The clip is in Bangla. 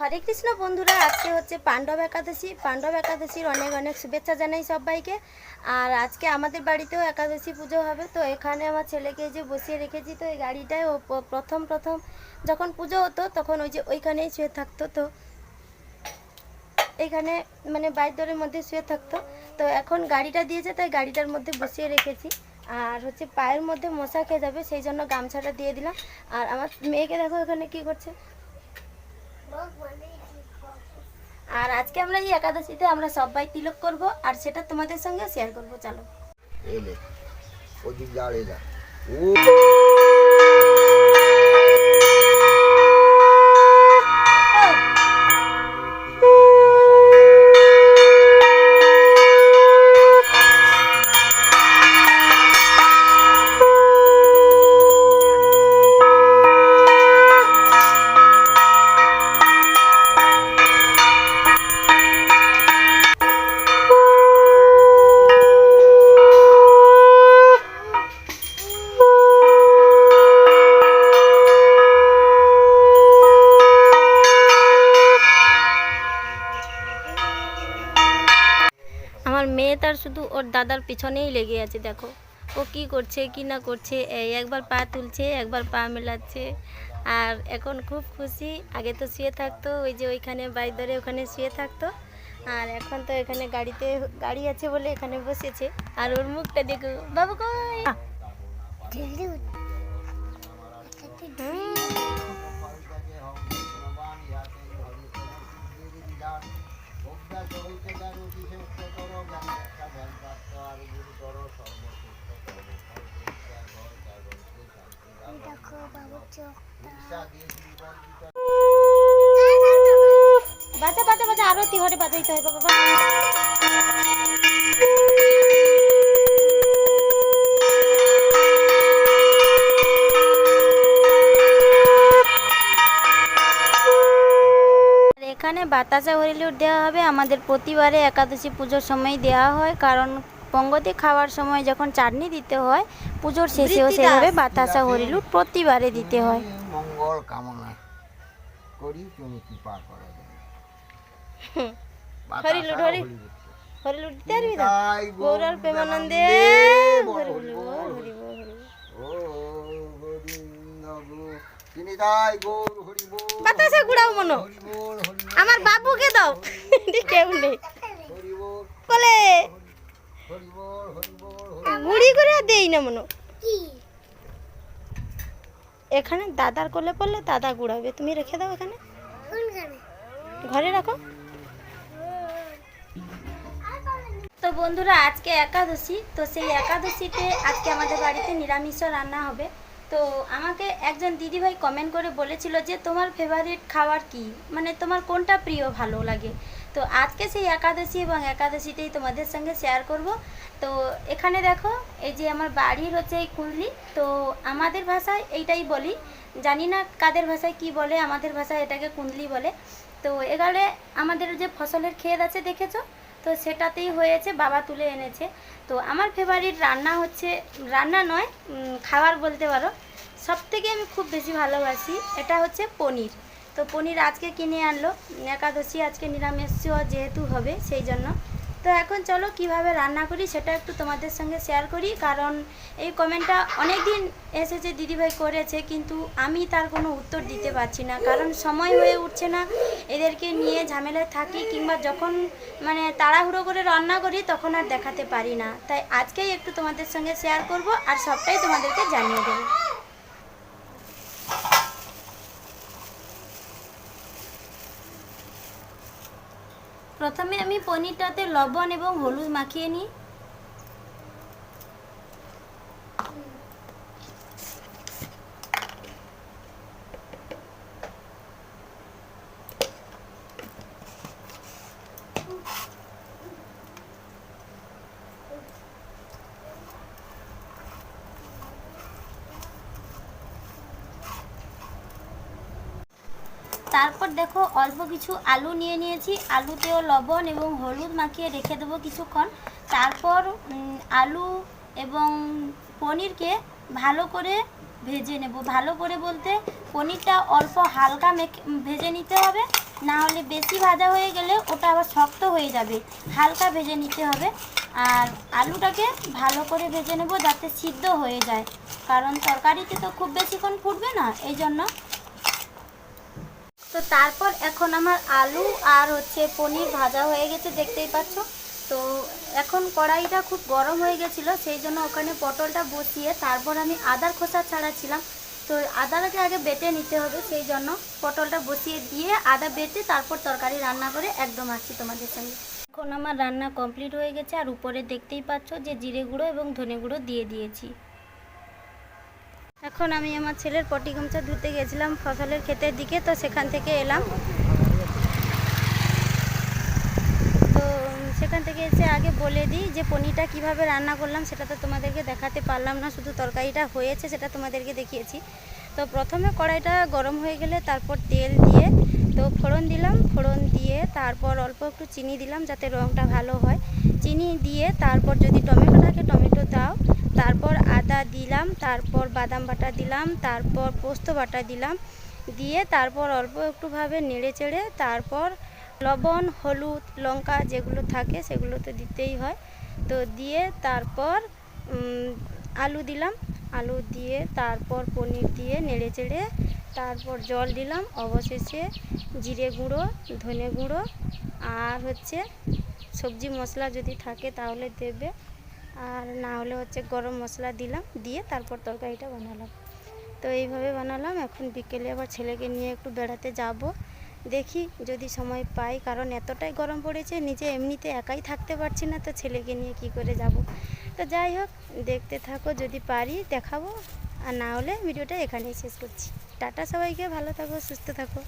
হরে কৃষ্ণ বন্ধুরা, আজকে হচ্ছে পাণ্ডব একাদশী। পাণ্ডব একাদশীর অনেক অনেক শুভেচ্ছা জানাই সবাইকে। আর আজকে আমাদের বাড়িতেও একাদশী পুজো হবে, তো এখানে আমার ছেলেকে যে বসিয়ে রেখেছি, তো এই গাড়িটায় ও প্রথম প্রথম যখন পুজো হতো তখন ওই যে ওইখানেই শুয়ে থাকতো, তো এখানে মানে বাইদরের মধ্যে শুয়ে থাকতো। তো এখন গাড়িটা দিয়েছে, তাই গাড়িটার মধ্যে বসিয়ে রেখেছি। আর হচ্ছে পায়ের মধ্যে মশা খেয়ে যাবে, সেই জন্য গামছাটা দিয়ে দিলাম। আর আমার মেয়েকে দেখো এখানে কি করছে আর আজকে আমরা এই একাদশীতে আমরা সবাই তিলক করব, আর সেটা তোমাদের সঙ্গে শেয়ার করব, চলো। এলে ওদিক দাঁড়িয়ে যা। ও আমার মেয়ে তার শুধু ওর দাদার পিছনেই লেগে আছে দেখো। ও কি করছে কি না করছে এই একবার পা তুলছে একবার পা মেলাচ্ছে। আর এখন খুব খুশি আগে তো শুয়ে থাকতো ওই যে ওইখানে বাই ধরে ওখানে শুয়ে থাকতো। আর এখন তো এখানে গাড়িতে গাড়ি আছে বলে এখানে বসেছে। আর ওর মুখটা দেখো বাবু কই? বাজা বাজা বাজা আরতি ঘরে বাজাইতে বাবা। এখানে বাতাসা হরিলুট দেওয়া হবে। আমাদের প্রতিবারে একাদশী পুজোর সময় দেওয়া হয়, কারণ পঙ্গতি খাওয়ার সময় যখন চাটনি দিতে হয় পুজোর শেষেও সেভাবে বাতাসা হরিলুট প্রতিবারে দিতে হয়। মঙ্গল কামনা করি তুমি কৃপা করে দেবে। হরিলুট, হরি- হরিলুট দিতে পারবি না গৌরার প্রেমানন্দে হরি বল। হরি বল, বাতাসা গুড়াও মনো। আমার বাবুকে দাও। কেউ নেই। বল। গুড়ি করে দেই না মনো। এখানে দাদার কোলে পড়লে দাদা গুড়াবে। তুমি রেখে দাও এখানে। ঘরে রাখো। তো বন্ধুরা আজকে একাদশী। তো সেই একাদশীতে আজকে আমাদের বাড়িতে নিরামিষ রান্না হবে। তো আমাকে একজন দিদিভাই কমেন্ট করে বলেছিল যে তোমার ফেভারিট খাবার কি? মানে তোমার কোনটা প্রিয় ভালো লাগে? তো আজকে সেই একাদশী এবং একাদশীতেই তোমাদের সঙ্গে শেয়ার করব। তো এখানে দেখো, এই যে আমার বাড়ির হচ্ছে এই কুললি তো আমাদের ভাষায় এইটাই বলি। জানি না কাদের ভাষায় কি বলে, আমাদের ভাষায় এটাকে কুন্দলি বলে। তো এখানে আমাদের যে ফসলের ক্ষেত আছে দেখেছ? তো সেটাতেই হয়েছে, বাবা তুলে এনেছে। তো আমার ফেভারিট রান্না হচ্ছে, রান্না নয় খাবার বলতে পারো। সব থেকে আমি খুব বেশি ভালোবাসি, এটা হচ্ছে পনির। তো পনির আজকে কিনে আনলো। একাদশী আজকে নিরামিষ যেহেতু হবে, সেই জন্য। তো এখন চলো কীভাবে রান্না করি সেটা একটু তোমাদের সঙ্গে শেয়ার করি, কারণ এই কমেন্টটা অনেক দিন এসেছে, দিদিভাই করেছে, কিন্তু আমি তার কোনো উত্তর দিতে পারছি না। কারণ সময় হয়ে উঠছে না, এদেরকে নিয়ে ঝামেলায় থাকি, কিংবা যখন মানে তাড়াহুড়ো করে রান্না করি, তখন আর দেখাতে পারি না। তাই আজকেই একটু তোমাদের সঙ্গে শেয়ার করব, আর সবটাই তোমাদেরকে জানিয়ে দেবো। প্রথমে আমি পনিরটাতে লবণ এবং হলুদ মাখিয়ে নিই। তারপর দেখো অল্প কিছু আলু নিয়ে নিয়েছি। আলুতেও লবণ এবং হলুদ মাখিয়ে রেখে দেবো কিছুক্ষণ। তারপর আলু এবং পনিরকে ভালো করে ভেজে নেব। ভালো করে বলতে পনিরটা অল্প হালকা মেখে ভেজে নিতে হবে। না হলে বেশি ভাজা হয়ে গেলে ওটা আবার শক্ত হয়ে যাবে। হালকা ভেজে নিতে হবে। আর আলুটাকে ভালো করে ভেজে নেব যাতে সিদ্ধ হয়ে যায়। কারণ তরকারিতে তো খুব বেশিক্ষণ ফুটবে না, এই জন্য তো তারপর এখন আমার আলু আর হচ্ছে পনির ভাজা হয়ে গেছে, দেখতেই পাচ্ছ। তো এখন কড়াইটা খুব গরম হয়ে গেছিল, সেই জন্য ওখানে পটলটা বসিয়ে তারপর আমি আদার খোসা ছাড়াচ্ছিলাম তো আদাটাকে আগে বেটে নিতে হবে, সেই জন্য পটলটা বসিয়ে দিয়ে আদা বেটে তারপর তরকারি রান্না করে একদম আসছি তোমাদের সঙ্গে। এখন আমার রান্না কমপ্লিট হয়ে গেছে, আর উপরে দেখতেই পাচ্ছ যে জিরে গুঁড়ো এবং ধনে গুঁড়ো দিয়ে দিয়েছি। এখন আমি আমার ছেলের পটি গামছা ধুতে গেছিলাম ফসলের ক্ষেতের দিকে, তো সেখান থেকে এলাম। তো সেখান থেকে এসে আগে বলে দিই যে পনিরটা কীভাবে রান্না করলাম, সেটা তো তোমাদেরকে দেখাতে পারলাম না, শুধু তরকারিটা হয়েছে সেটা তোমাদেরকে দেখিয়েছি। তো প্রথমে কড়াইটা গরম হয়ে গেলে তারপর তেল দিয়ে, তো ফোড়ন দিলাম, ফোড়ন দিয়ে তারপর অল্প একটু চিনি দিলাম যাতে রঙটা ভালো হয়। চিনি দিয়ে তারপর যদি টমেটো থাকে টমেটো দাও, তারপর আদা দিলাম, তারপর বাদাম বাটা দিলাম, তারপর পোস্ত বাটা দিলাম, দিয়ে তারপর অল্প একটুভাবে নেড়ে চেড়ে তারপর লবণ, হলুদ, লঙ্কা যেগুলো থাকে সেগুলো তো দিতেই হয়। তো দিয়ে তারপর আলু দিলাম, আলু দিয়ে তারপর পনির দিয়ে নেড়ে চেড়ে তারপর জল দিলাম, অবশেষে জিরে গুঁড়ো, ধনে গুঁড়ো, আর হচ্ছে সবজি মশলা যদি থাকে তাহলে দেবে। আর না হলে হচ্ছে গরম মশলা দিলাম, দিয়ে তারপর তরকারিটা বানালাম। তো এইভাবে বানালাম, এখন বিকেলে আবার ছেলেকে নিয়ে একটু বেড়াতে যাব। দেখি যদি সময় পাই, কারণ এতটাই গরম পড়েছে, নিজে এমনিতে একাই থাকতে পারছি না, তো ছেলেকে নিয়ে কি করে যাব? তো যাই হোক, দেখতে থাকো, যদি পারি দেখাবো, আর না হলে ভিডিওটা এখানেই শেষ করছি। টাটা সবাইকে, ভালো থাকো, সুস্থ থাকো।